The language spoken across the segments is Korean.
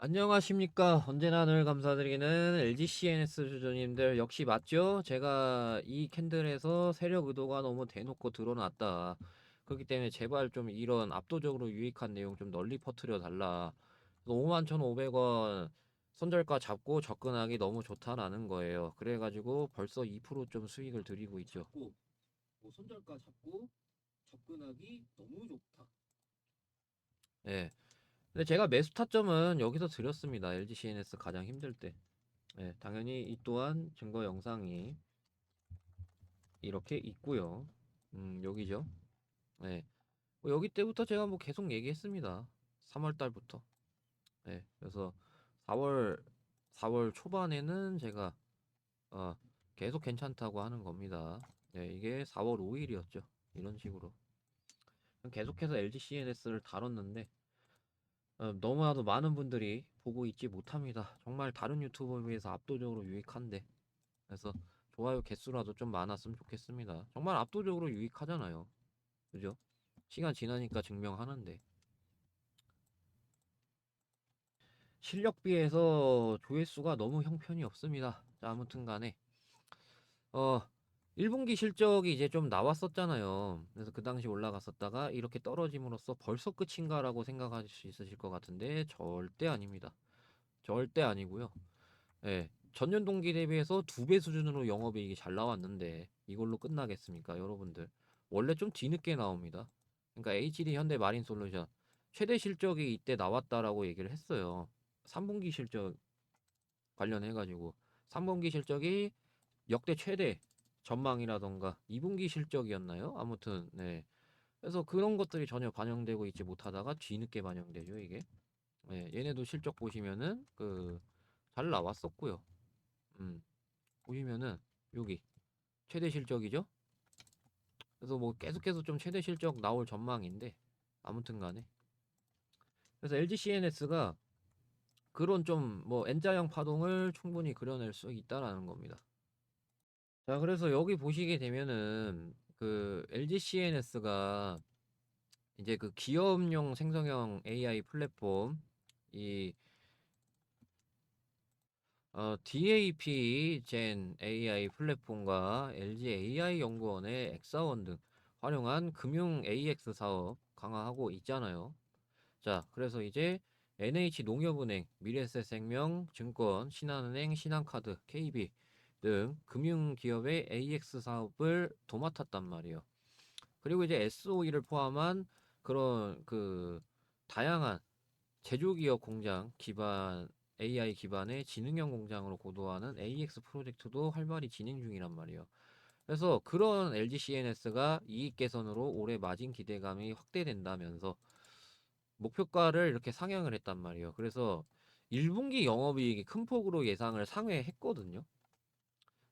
안녕하십니까. 언제나 늘 감사드리는 LG CNS 주주님들 역시 맞죠? 제가 이 캔들에서 세력 의도가 너무 대놓고 드러났다. 그렇기 때문에 제발 좀 이런 압도적으로 유익한 내용 좀 널리 퍼뜨려 달라. 51,500원 손절가 잡고 접근하기 너무 좋다라는 거예요. 그래가지고 벌써 2%좀 수익을 드리고 있죠. 뭐 손절가 잡고 접근하기 너무 좋다. 예. 근데 제가 매수 타점은 여기서 드렸습니다. LG CNS 가장 힘들 때. 예, 당연히 이 또한 증거 영상이 이렇게 있고요. 음, 여기죠. 예. 뭐 여기 때부터 제가 뭐 계속 얘기했습니다. 3월 달부터. 예. 그래서 4월 4월 초반에는 제가 어, 계속 괜찮다고 하는 겁니다. 예, 이게 4월 5일이었죠. 이런 식으로. 계속해서 LG CNS를 다뤘는데 어, 너무나도 많은 분들이 보고 있지 못합니다. 정말 다른 유튜버에 비해서 압도적으로 유익한데. 그래서 좋아요 개수라도 좀 많았으면 좋겠습니다. 정말 압도적으로 유익하잖아요. 그죠? 시간 지나니까 증명하는데. 실력 비해서 조회수가 너무 형편이 없습니다. 자, 아무튼 간에. 어, 1분기 실적이 이제 좀 나왔었잖아요. 그래서 그 당시 올라갔었다가 이렇게 떨어짐으로써 벌써 끝인가라고 생각하실 수 있으실 것 같은데 절대 아닙니다. 절대 아니고요. 예. 전년 동기 대비해서 두 배 수준으로 영업이익이 잘 나왔는데 이걸로 끝나겠습니까, 여러분들? 원래 좀 뒤늦게 나옵니다. 그러니까 HD 현대 마린 솔루션 최대 실적이 이때 나왔다라고 얘기를 했어요. 3분기 실적 관련해 가지고 3분기 실적이 역대 최대 전망이라던가 2분기 실적이었나요? 아무튼 네. 그래서 그런 것들이 전혀 반영되고 있지 못하다가 뒤늦게 반영되죠, 이게. 네, 얘네도 실적 보시면은 그 잘 나왔었고요. 음. 보시면은 여기 최대 실적이죠? 그래서 뭐 계속해서 좀 최대 실적 나올 전망인데 아무튼 간에 그래서 LG CNS가 그런 좀 뭐 N자형 파동을 충분히 그려낼 수 있다라는 겁니다. 자, 그래서 여기 보시게 되면은 그 LG CNS가 이제 그 기업용 생성형 AI 플랫폼 이 어, DAP 젠 AI 플랫폼과 LG AI 연구원의 엑사원 등 활용한 금융 AX 사업 강화하고 있잖아요. 자, 그래서 이제 NH 농협은행, 미래에셋생명, 증권, 신한은행, 신한카드, KB 등 금융기업의 AX 사업을 도맡았단 말이에요. 그리고 이제 SOE를 포함한 그런 그 다양한 제조기업 공장 기반 AI 기반의 지능형 공장으로 고도화하는 AX 프로젝트도 활발히 진행 중이란 말이에요. 그래서 그런 LG CNS가 이익 개선으로 올해 마진 기대감이 확대된다면서 목표가를 이렇게 상향을 했단 말이에요. 그래서 1분기 영업이익이 큰 폭으로 예상을 상회했거든요.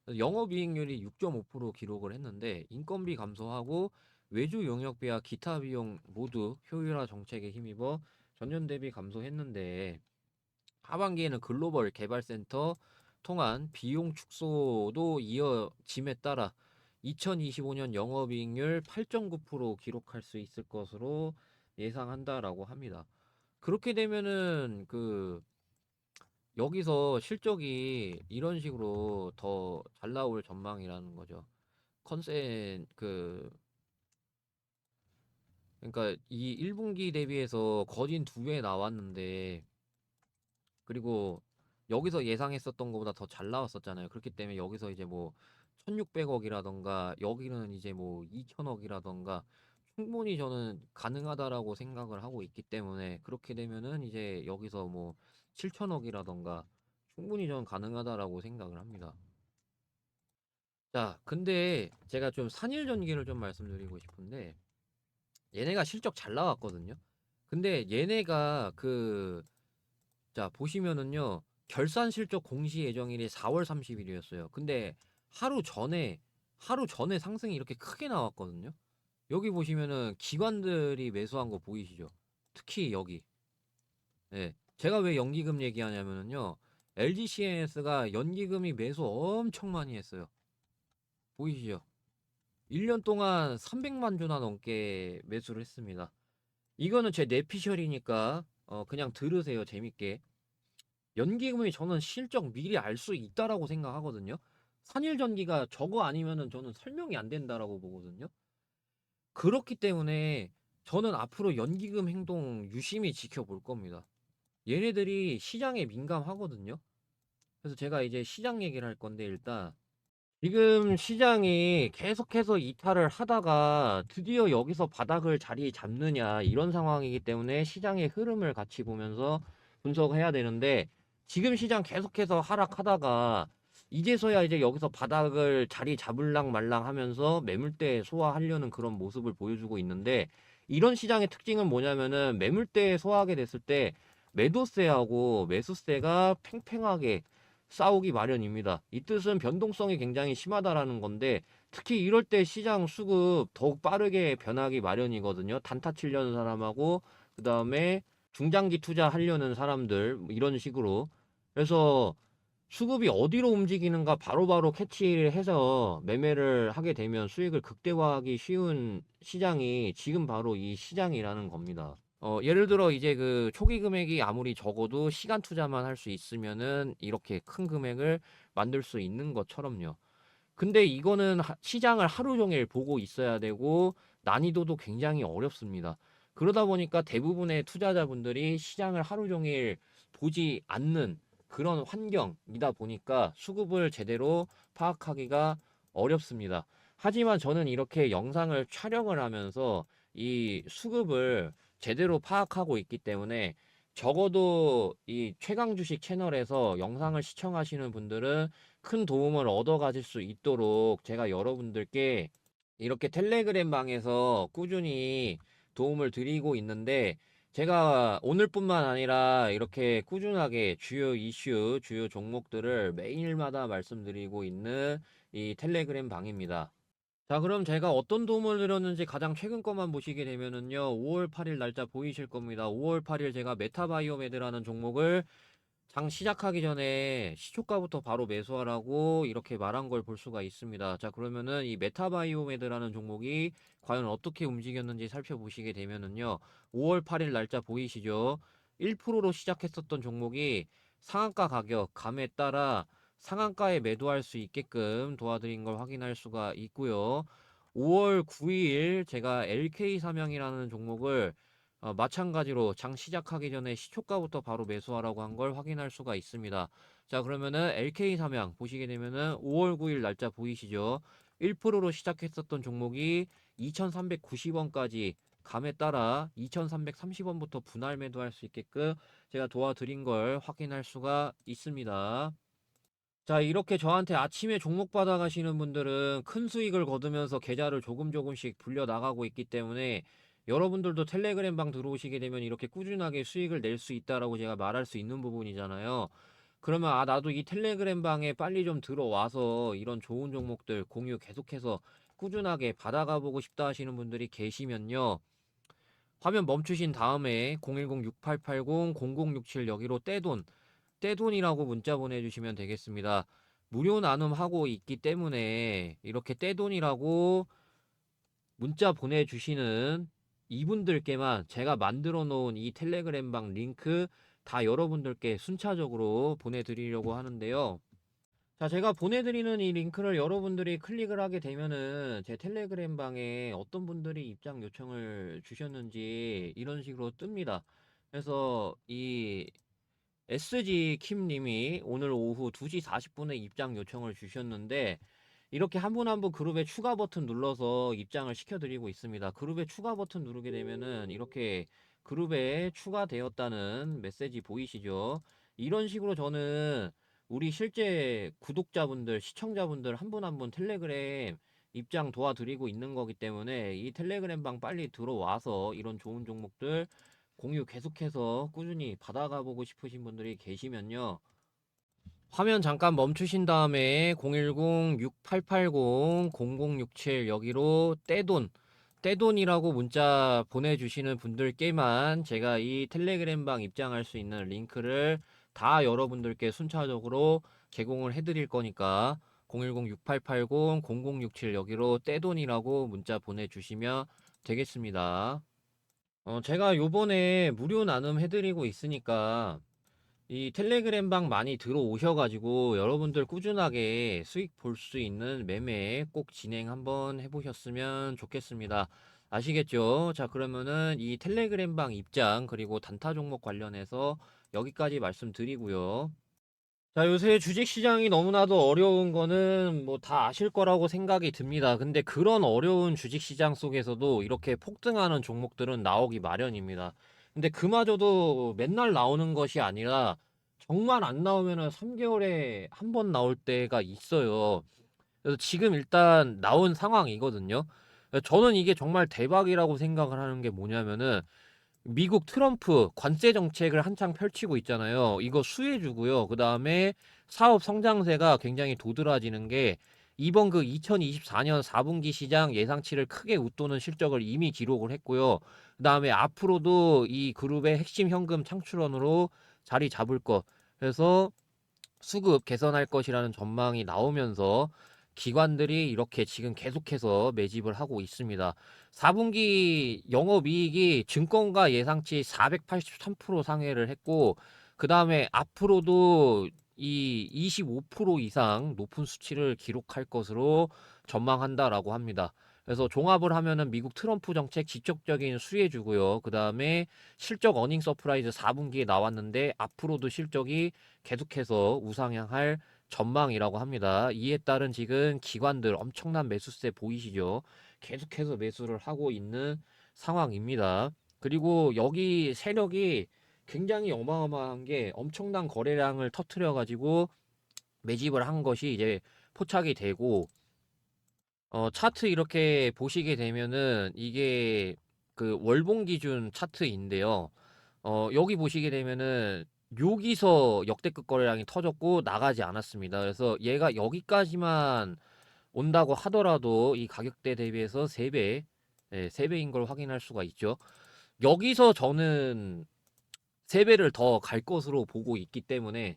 영업이익률이 6.5% 기록을 했는데 인건비 감소하고 외주 용역비와 기타 비용 모두 효율화 정책에 힘입어 전년 대비 감소했는데 하반기에는 글로벌 개발센터 통한 비용 축소도 이어짐에 따라 2025년 영업이익률 8.9% 기록할 수 있을 것으로 예상한다라고 합니다. 그렇게 되면은 그 여기서 실적이 이런 식으로 더 잘 나올 전망이라는 거죠. 컨센 그 그러니까 이 1분기 대비해서 거진 두 배 나왔는데 그리고 여기서 예상했었던 것보다 더 잘 나왔었잖아요. 그렇기 때문에 여기서 이제 뭐 1600억이라던가 여기는 이제 뭐 2000억이라던가 충분히 저는 가능하다라고 생각을 하고 있기 때문에 그렇게 되면은 이제 여기서 뭐 7천억이라던가 충분히 저는 가능하다라고 생각을 합니다. 자, 근데 제가 좀 산일 전기를 좀 말씀드리고 싶은데 얘네가 실적 잘 나왔거든요. 근데 얘네가 그 자, 보시면은요. 결산 실적 공시 예정일이 4월 30일이었어요. 근데 하루 전에 하루 전에 상승이 이렇게 크게 나왔거든요. 여기 보시면은 기관들이 매수한 거 보이시죠? 특히 여기. 예. 제가 왜 연기금 얘기하냐면은요. LG CNS가 연기금이 매수 엄청 많이 했어요. 보이시죠? 1년 동안 300만 주나 넘게 매수를 했습니다. 이거는 제 내피셜이니까 어 그냥 들으세요. 재밌게. 연기금이 저는 실적 미리 알 수 있다라고 생각하거든요. 산일 전기가 저거 아니면은 저는 설명이 안 된다라고 보거든요. 그렇기 때문에 저는 앞으로 연기금 행동 유심히 지켜볼 겁니다. 얘네들이 시장에 민감하거든요. 그래서 제가 이제 시장 얘기를 할 건데 일단 지금 시장이 계속해서 이탈을 하다가 드디어 여기서 바닥을 자리 잡느냐 이런 상황이기 때문에 시장의 흐름을 같이 보면서 분석해야 되는데 지금 시장 계속해서 하락하다가 이제서야 이제 여기서 바닥을 자리 잡을랑 말랑 하면서 매물대 소화하려는 그런 모습을 보여주고 있는데 이런 시장의 특징은 뭐냐면은 매물대 소화하게 됐을 때 매도세하고 매수세가 팽팽하게 싸우기 마련입니다. 이 뜻은 변동성이 굉장히 심하다라는 건데 특히 이럴 때 시장 수급 더욱 빠르게 변하기 마련이거든요. 단타 치려는 사람하고 그 다음에 중장기 투자하려는 사람들 뭐 이런 식으로 그래서 수급이 어디로 움직이는가 바로바로 캐치를 해서 매매를 하게 되면 수익을 극대화하기 쉬운 시장이 지금 바로 이 시장이라는 겁니다. 어, 예를 들어 이제 그 초기 금액이 아무리 적어도 시간 투자만 할 수 있으면은 이렇게 큰 금액을 만들 수 있는 것처럼요. 근데 이거는 하- 시장을 하루 종일 보고 있어야 되고 난이도도 굉장히 어렵습니다. 그러다 보니까 대부분의 투자자분들이 시장을 하루 종일 보지 않는 그런 환경이다 보니까 수급을 제대로 파악하기가 어렵습니다. 하지만 저는 이렇게 영상을 촬영을 하면서 이 수급을 제대로 파악하고 있기 때문에 적어도 이 최강 주식 채널에서 영상을 시청하시는 분들은 큰 도움을 얻어 가질 수 있도록 제가 여러분들께 이렇게 텔레그램 방에서 꾸준히 도움을 드리고 있는데 제가 오늘뿐만 아니라 이렇게 꾸준하게 주요 이슈, 주요 종목들을 매일마다 말씀드리고 있는 이 텔레그램 방입니다. 자, 그럼 제가 어떤 도움을 드렸는지 가장 최근 것만 보시게 되면은요, 5월 8일 날짜 보이실 겁니다. 5월 8일 제가 메타바이오메드라는 종목을 장 시작하기 전에 시초가부터 바로 매수하라고 이렇게 말한 걸 볼 수가 있습니다. 자, 그러면은 이 메타바이오메드라는 종목이 과연 어떻게 움직였는지 살펴보시게 되면은요, 5월 8일 날짜 보이시죠? 1%로 시작했었던 종목이 상한가 가격, 감에 따라 상한가에 매도할 수 있게끔 도와드린 걸 확인할 수가 있고요. 5월 9일 제가 LK 삼양이라는 종목을 어, 마찬가지로 장 시작하기 전에 시초가부터 바로 매수하라고 한 걸 확인할 수가 있습니다. 자, 그러면은 LK 삼양 보시게 되면은 5월 9일 날짜 보이시죠? 1%로 시작했었던 종목이 2,390원까지 감에 따라 2,330원부터 분할 매도할 수 있게끔 제가 도와드린 걸 확인할 수가 있습니다. 자, 이렇게 저한테 아침에 종목 받아가시는 분들은 큰 수익을 거두면서 계좌를 조금 조금씩 불려 나가고 있기 때문에 여러분들도 텔레그램 방 들어오시게 되면 이렇게 꾸준하게 수익을 낼 수 있다라고 제가 말할 수 있는 부분이잖아요. 그러면 아, 나도 이 텔레그램 방에 빨리 좀 들어와서 이런 좋은 종목들 공유 계속해서 꾸준하게 받아가 보고 싶다 하시는 분들이 계시면요. 화면 멈추신 다음에 010-6880-0067 여기로 떼돈 떼돈이라고 문자 보내주시면 되겠습니다. 무료 나눔하고 있기 때문에 이렇게 떼돈이라고 문자 보내주시는 이분들께만 제가 만들어 놓은 이 텔레그램 방 링크 다 여러분들께 순차적으로 보내드리려고 하는데요. 자, 제가 보내드리는 이 링크를 여러분들이 클릭을 하게 되면은 제 텔레그램 방에 어떤 분들이 입장 요청을 주셨는지 이런 식으로 뜹니다. 그래서 이 SG 킴님이 오늘 오후 2시 40분에 입장 요청을 주셨는데 이렇게 한 분 한 분 그룹에 추가 버튼 눌러서 입장을 시켜드리고 있습니다. 그룹에 추가 버튼 누르게 되면은 이렇게 그룹에 추가되었다는 메시지 보이시죠? 이런 식으로 저는 우리 실제 구독자분들, 시청자분들 한 분 한 분 텔레그램 입장 도와드리고 있는 거기 때문에 이 텔레그램 방 빨리 들어와서 이런 좋은 종목들 공유 계속해서 꾸준히 받아가 보고 싶으신 분들이 계시면요. 화면 잠깐 멈추신 다음에 010-6880-0067 여기로 떼돈 떼돈이라고 문자 보내주시는 분들께만 제가 이 텔레그램 방 입장할 수 있는 링크를 다 여러분들께 순차적으로 제공을 해드릴 거니까 010-6880-0067 여기로 떼돈이라고 문자 보내주시면 되겠습니다. 어, 제가 요번에 무료 나눔 해드리고 있으니까 이 텔레그램 방 많이 들어오셔가지고 여러분들 꾸준하게 수익 볼 수 있는 매매 꼭 진행 한번 해보셨으면 좋겠습니다. 아시겠죠? 자, 그러면은 이 텔레그램 방 입장 그리고 단타 종목 관련해서 여기까지 말씀드리고요. 자, 요새 주식시장이 너무나도 어려운 거는 뭐 다 아실 거라고 생각이 듭니다. 근데 그런 어려운 주식시장 속에서도 이렇게 폭등하는 종목들은 나오기 마련입니다. 근데 그마저도 맨날 나오는 것이 아니라 정말 안 나오면은 3개월에 한 번 나올 때가 있어요. 그래서 지금 일단 나온 상황이거든요. 저는 이게 정말 대박이라고 생각을 하는 게 뭐냐면은 미국 트럼프 관세 정책을 한창 펼치고 있잖아요. 이거 수혜주고요. 그 다음에 사업 성장세가 굉장히 도드라지는 게 이번 그 2024년 4분기 시장 예상치를 크게 웃도는 실적을 이미 기록을 했고요. 그 다음에 앞으로도 이 그룹의 핵심 현금 창출원으로 자리 잡을 것. 그래서 수급 개선할 것이라는 전망이 나오면서 기관들이 이렇게 지금 계속해서 매집을 하고 있습니다. 4분기 영업이익이 증권가 예상치 483% 상회를 했고, 그 다음에 앞으로도 이 25% 이상 높은 수치를 기록할 것으로 전망한다라고 합니다. 그래서 종합을 하면은 미국 트럼프 정책 지속적인 수혜주고요. 그 다음에 실적 어닝 서프라이즈 4분기에 나왔는데 앞으로도 실적이 계속해서 우상향할 전망이라고 합니다. 이에 따른 지금 기관들 엄청난 매수세 보이시죠? 계속해서 매수를 하고 있는 상황입니다. 그리고 여기 세력이 굉장히 어마어마한 게 엄청난 거래량을 터트려 가지고 매집을 한 것이 이제 포착이 되고 어 차트 이렇게 보시게 되면은 이게 그 월봉 기준 차트인데요. 어 여기 보시게 되면은 여기서 역대급 거래량이 터졌고 나가지 않았습니다. 그래서 얘가 여기까지만 온다고 하더라도 이 가격대 대비해서 3배, 예, 3배인 걸 확인할 수가 있죠. 여기서 저는 3배를 더 갈 것으로 보고 있기 때문에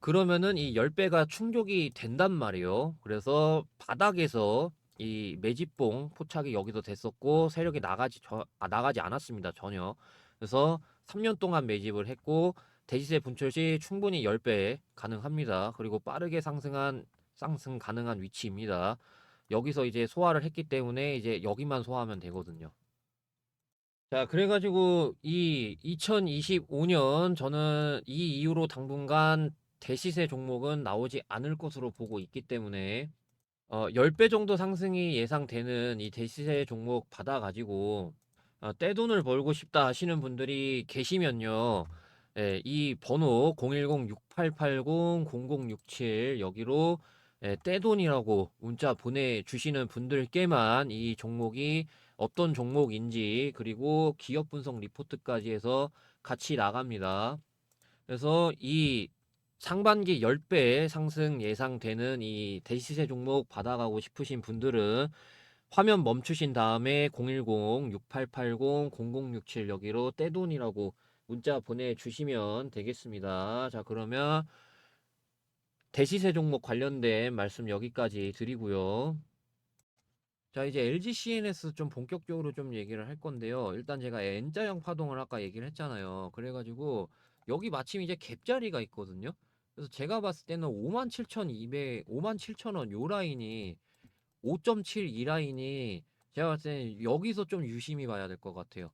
그러면은 이 10배가 충족이 된단 말이에요. 그래서 바닥에서 이 매집봉 포착이 여기서 됐었고 세력이 나가지 저, 아, 나가지 않았습니다. 전혀. 그래서 3년 동안 매집을 했고 대지세 분출 시 충분히 10배 가능합니다. 그리고 빠르게 상승한 상승 가능한 위치입니다. 여기서 이제 소화를 했기 때문에 이제 여기만 소화하면 되거든요. 자, 그래가지고 이 2025년 저는 이 이후로 당분간 대시세 종목은 나오지 않을 것으로 보고 있기 때문에 어, 10배 정도 상승이 예상되는 이 대시세 종목 받아가지고 어, 떼돈을 벌고 싶다 하시는 분들이 계시면요. 예, 이 번호 010-6880-0067 여기로 예, 떼돈이라고 문자 보내주시는 분들께만 이 종목이 어떤 종목인지 그리고 기업 분석 리포트까지 해서 같이 나갑니다. 그래서 이 상반기 10배 상승 예상되는 이 대시세 종목 받아가고 싶으신 분들은 화면 멈추신 다음에 010-6880-0067 여기로 떼돈이라고 문자 보내주시면 되겠습니다. 자, 그러면 대시세 종목 관련된 말씀 여기까지 드리고요. 자, 이제 LG CNS 좀 본격적으로 좀 얘기를 할 건데요. 일단 제가 N자형 파동을 아까 얘기를 했잖아요. 그래가지고 여기 마침 이제 갭자리가 있거든요. 그래서 제가 봤을 때는 57,200, 57,000원 요 라인이 5.72 라인이 제가 봤을 때는 여기서 좀 유심히 봐야 될 것 같아요.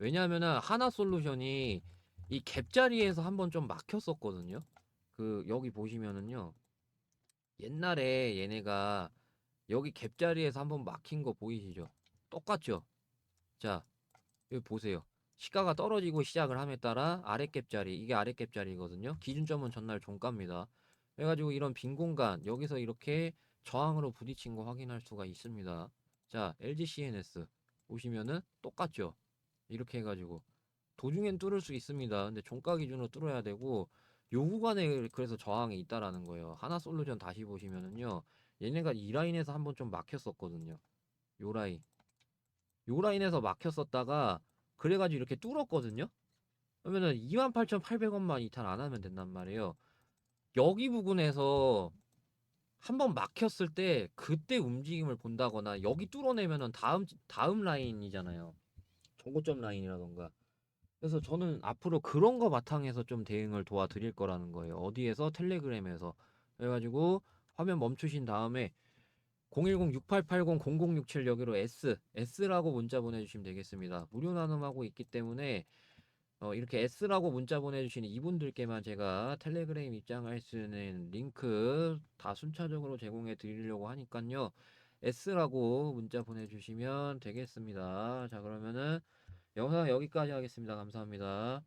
왜냐하면은 하나 솔루션이 이 갭자리에서 한번 좀 막혔었거든요. 그 여기 보시면은요. 옛날에 얘네가 여기 갭자리에서 한번 막힌 거 보이시죠? 똑같죠? 자, 여기 보세요. 시가가 떨어지고 시작을 함에 따라 아래 갭자리, 이게 아래 갭자리거든요. 기준점은 전날 종가입니다. 그래가지고 이런 빈 공간, 여기서 이렇게 저항으로 부딪힌 거 확인할 수가 있습니다. 자, LG CNS 보시면은 똑같죠? 이렇게 해가지고 도중엔 뚫을 수 있습니다. 근데 종가 기준으로 뚫어야 되고 요 구간에 그래서 저항이 있다라는 거예요. 하나 솔루션 다시 보시면은요. 얘네가 이 라인에서 한번 좀 막혔었거든요. 요 라인. 요 라인에서 막혔었다가 그래가지고 이렇게 뚫었거든요. 그러면은 28,800원만 이탈 안 하면 된단 말이에요. 여기 부분에서 한번 막혔을 때 그때 움직임을 본다거나 여기 뚫어내면은 다음 다음 라인이잖아요. 정고점 라인이라던가 그래서 저는 앞으로 그런 거 바탕에서 좀 대응을 도와드릴 거라는 거예요. 어디에서? 텔레그램에서. 그래가지고 화면 멈추신 다음에 010-6880-0067 여기로 S, S라고 문자 보내주시면 되겠습니다. 무료 나눔하고 있기 때문에 어, 이렇게 S라고 문자 보내주시는 이분들께만 제가 텔레그램 입장할 수 있는 링크 다 순차적으로 제공해 드리려고 하니까요. S라고 문자 보내주시면 되겠습니다. 자, 그러면은 영상 여기까지 하겠습니다. 감사합니다.